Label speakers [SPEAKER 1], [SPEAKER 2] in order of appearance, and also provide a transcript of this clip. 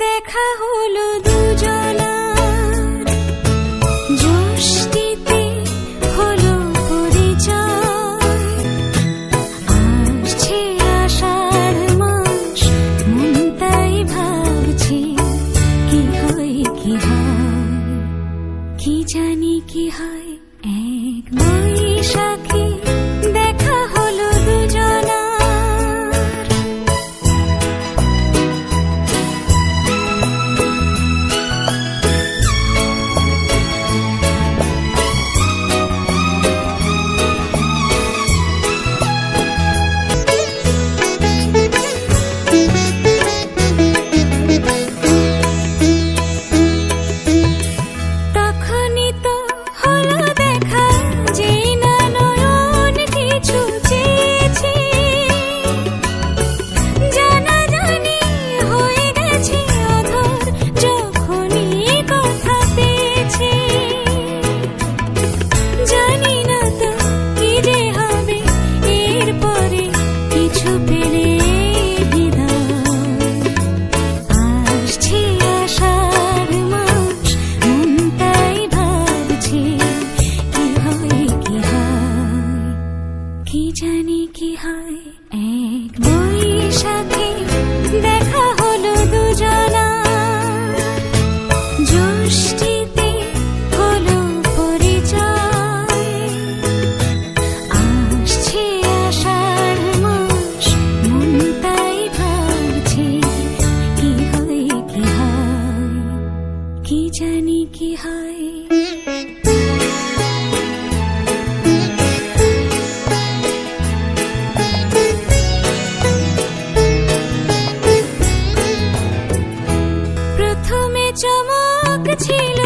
[SPEAKER 1] দেখা হলো দুজনার জষ্টিতে হলো পরিচয়। আসছে মাস, মন ভাবছি, কি হয় কি হয়? কি জানি কি হয়, এক বৈশাখী। দেখা কি হয় এক বৈশাখে দেখা হলো দুজনার জ্যোষ্ঠীতে হলো পরিচয়। আসছে আষাঢ় মাস, মন তাই ভাবছে কি জানি কি হয়। ছিল